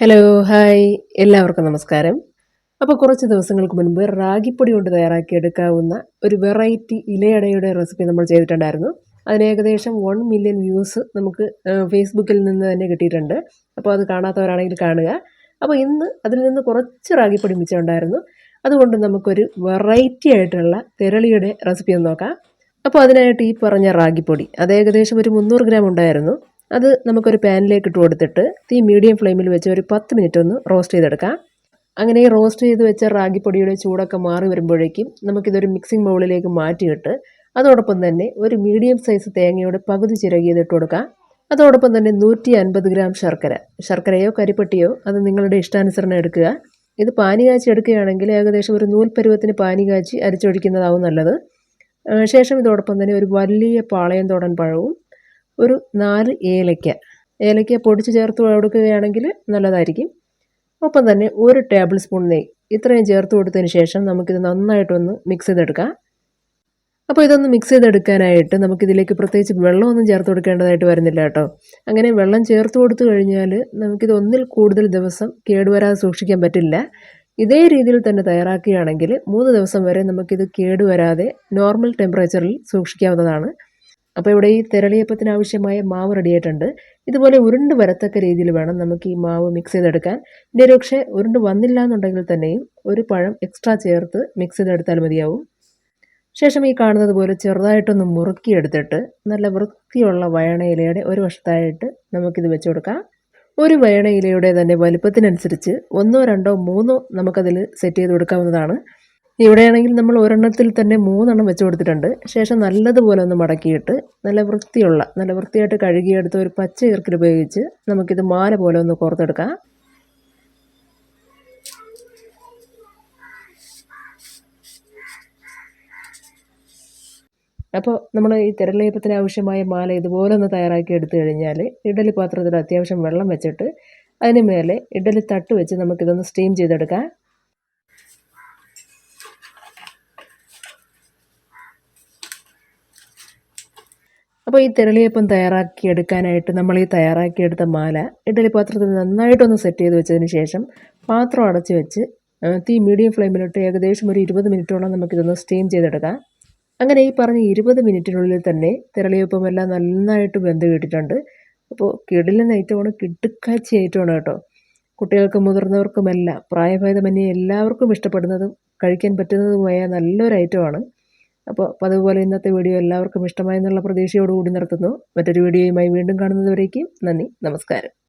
Hello hi എല്ലാവർക്കും നമസ്കാരം. അപ്പോൾ കുറച്ച് ദിവസങ്ങൾക്ക് മുൻപ് റാഗിപ്പൊടി കൊണ്ട് തയ്യാറാക്കിയെടുക്കാവുന്ന ഒരു വെറൈറ്റി ഇലയടയുടെ റെസിപ്പി നമ്മൾ ചെയ്തിട്ടുണ്ടായിരുന്നു. അതിന് ഏകദേശം വൺ മില്യൺ വ്യൂസ് നമുക്ക് ഫേസ്ബുക്കിൽ നിന്ന് തന്നെ കിട്ടിയിട്ടുണ്ട്. അപ്പോൾ അത് കാണാത്തവരാണെങ്കിൽ കാണുക. അപ്പോൾ ഇന്ന് അതിൽ നിന്ന് കുറച്ച് റാഗിപ്പൊടി മിച്ചമുണ്ടായിരുന്നു. അതുകൊണ്ട് നമുക്കൊരു വെറൈറ്റി ആയിട്ടുള്ള തെരളിയുടെ റെസിപ്പി ഒന്ന് നോക്കാം. അപ്പോൾ അതിനായിട്ട് ഈ പറഞ്ഞ റാഗിപ്പൊടി അത് ഏകദേശം ഒരു മുന്നൂറ് ഗ്രാം ഉണ്ടായിരുന്നു. അത് നമുക്കൊരു പാനിലേക്ക് ഇട്ട് കൊടുത്തിട്ട് തീ മീഡിയം ഫ്ലെയിമിൽ വെച്ച് ഒരു പത്ത് മിനിറ്റ് ഒന്ന് റോസ്റ്റ് ചെയ്തെടുക്കാം. അങ്ങനെ ഈ റോസ്റ്റ് ചെയ്ത് വെച്ച റാഗിപ്പൊടിയുടെ ചൂടൊക്കെ മാറി വരുമ്പോഴേക്കും നമുക്കിതൊരു മിക്സിംഗ് ബൗളിലേക്ക് മാറ്റിയിട്ട് അതോടൊപ്പം തന്നെ ഒരു മീഡിയം സൈസ് തേങ്ങയുടെ പകുതി ചിരകിയതിട്ട് കൊടുക്കാം. അതോടൊപ്പം തന്നെ നൂറ്റി അൻപത് ഗ്രാം ശർക്കര. ശർക്കരയോ കരിപ്പട്ടിയോ അത് നിങ്ങളുടെ ഇഷ്ടാനുസരണം എടുക്കുക. ഇത് പാനി കാച്ചി എടുക്കുകയാണെങ്കിൽ ഏകദേശം ഒരു നൂൽപ്പരുവത്തിന് പാനി കാച്ചി അരിച്ചൊഴിക്കുന്നതാവും നല്ലത്. ശേഷം ഇതോടൊപ്പം തന്നെ ഒരു വലിയ പാളയം തോടൻ പഴവും ഒരു നാല് ഏലയ്ക്ക ഏലയ്ക്ക പൊടിച്ച് ചേർത്ത് കൊടുക്കുകയാണെങ്കിൽ നല്ലതായിരിക്കും. ഒപ്പം തന്നെ ഒരു ടേബിൾ സ്പൂൺ നെയ്യ് ഇത്രയും ചേർത്ത് കൊടുത്തതിന് ശേഷം നമുക്കിത് നന്നായിട്ടൊന്ന് മിക്സ് ചെയ്തെടുക്കാം. അപ്പോൾ ഇതൊന്ന് മിക്സ് ചെയ്തെടുക്കാനായിട്ട് നമുക്കിതിലേക്ക് പ്രത്യേകിച്ച് വെള്ളമൊന്നും ചേർത്ത് കൊടുക്കേണ്ടതായിട്ട് വരുന്നില്ല കേട്ടോ. അങ്ങനെ വെള്ളം ചേർത്ത് കൊടുത്തു കഴിഞ്ഞാൽ നമുക്കിത് ഒന്നിൽ കൂടുതൽ ദിവസം കേടുവരാതെ സൂക്ഷിക്കാൻ പറ്റില്ല. ഇതേ രീതിയിൽ തന്നെ തയ്യാറാക്കുകയാണെങ്കിൽ മൂന്ന് ദിവസം വരെ നമുക്കിത് കേടുവരാതെ നോർമൽ ടെമ്പറേച്ചറിൽ സൂക്ഷിക്കാവുന്നതാണ്. അപ്പോൾ ഇവിടെ ഈ തിരളിയപ്പത്തിന് ആവശ്യമായ മാവ് റെഡിയായിട്ടുണ്ട്. ഇതുപോലെ ഉരുണ്ട് വരത്തക്ക രീതിയിൽ വേണം നമുക്ക് ഈ മാവ് മിക്സ് ചെയ്തെടുക്കാൻ. ഇനി പക്ഷേ ഉരുണ്ട് വന്നില്ല എന്നുണ്ടെങ്കിൽ തന്നെയും ഒരു പഴം എക്സ്ട്രാ ചേർത്ത് മിക്സ് ചെയ്തെടുത്താൽ മതിയാവും. ശേഷം ഈ കാണുന്നത് പോലെ ചെറുതായിട്ടൊന്ന് മുറുക്കിയെടുത്തിട്ട് നല്ല വൃത്തിയുള്ള വയണ ഇലയുടെ ഒരു വശത്തായിട്ട് നമുക്കിത് വെച്ച് കൊടുക്കാം. ഒരു വയണ ഇലയുടെ തന്നെ വലുപ്പത്തിനനുസരിച്ച് ഒന്നോ രണ്ടോ മൂന്നോ നമുക്കതിൽ സെറ്റ് ചെയ്ത് കൊടുക്കാവുന്നതാണ്. ഇവിടെയാണെങ്കിൽ നമ്മൾ ഒരെണ്ണത്തിൽ തന്നെ മൂന്നെണ്ണം വെച്ച് കൊടുത്തിട്ടുണ്ട്. ശേഷം നല്ലതുപോലെ ഒന്ന് മടക്കിയിട്ട് നല്ല വൃത്തിയുള്ള നല്ല വൃത്തിയായിട്ട് കഴുകിയെടുത്ത ഒരു പച്ച ഈർക്കിൽ ഉപയോഗിച്ച് നമുക്കിത് മാല പോലെ ഒന്ന് കോർത്തെടുക്കാം. അപ്പോൾ നമ്മൾ ഈ തിരലേപ്പത്തിന് ആവശ്യമായ മാല ഇതുപോലെ ഒന്ന് തയ്യാറാക്കി എടുത്തു കഴിഞ്ഞാൽ ഇഡലി പാത്രത്തിൽ അത്യാവശ്യം വെള്ളം വെച്ചിട്ട് അതിന് മേലെ ഇഡലി തട്ട് വെച്ച് നമുക്കിതൊന്ന് സ്റ്റീം ചെയ്തെടുക്കാം. അപ്പോൾ ഈ തിരളിയപ്പം തയ്യാറാക്കിയെടുക്കാനായിട്ട് നമ്മൾ ഈ തയ്യാറാക്കിയെടുത്ത മാല ഇഡലി പാത്രത്തിൽ നന്നായിട്ടൊന്ന് സെറ്റ് ചെയ്ത് വെച്ചതിന് ശേഷം പാത്രം അടച്ച് വെച്ച് തീ മീഡിയം ഫ്ലെയിമിലിട്ട് ഏകദേശം ഒരു ഇരുപത് മിനിറ്റോളം നമുക്കിതൊന്ന് സ്റ്റീം ചെയ്തെടുക്കാം. അങ്ങനെ ഈ പറഞ്ഞ ഇരുപത് മിനിറ്റിനുള്ളിൽ തന്നെ തിരളിയപ്പം എല്ലാം നന്നായിട്ട് വെന്ത് കിട്ടിയിട്ടുണ്ട്. അപ്പോൾ കിടിലൻ ഐറ്റമാണ് കിടുക്കാച്ചി ഐറ്റമാണ് കേട്ടോ. കുട്ടികൾക്കും മുതിർന്നവർക്കുമെല്ലാം പ്രായഭേദമന്യേ എല്ലാവർക്കും ഇഷ്ടപ്പെടുന്നതും കഴിക്കാൻ പറ്റുന്നതുമായ നല്ലൊരു ഐറ്റമാണ് അപ്പോൾ അതുപോലെ ഇന്നത്തെ വീഡിയോ എല്ലാവർക്കും ഇഷ്ടമായെന്നുള്ള പ്രതീക്ഷയോടുകൂടി നിർത്തുന്നു. മറ്റൊരു വീഡിയോയുമായി വീണ്ടും കാണുന്നതുവരേക്കും നന്ദി നമസ്കാരം.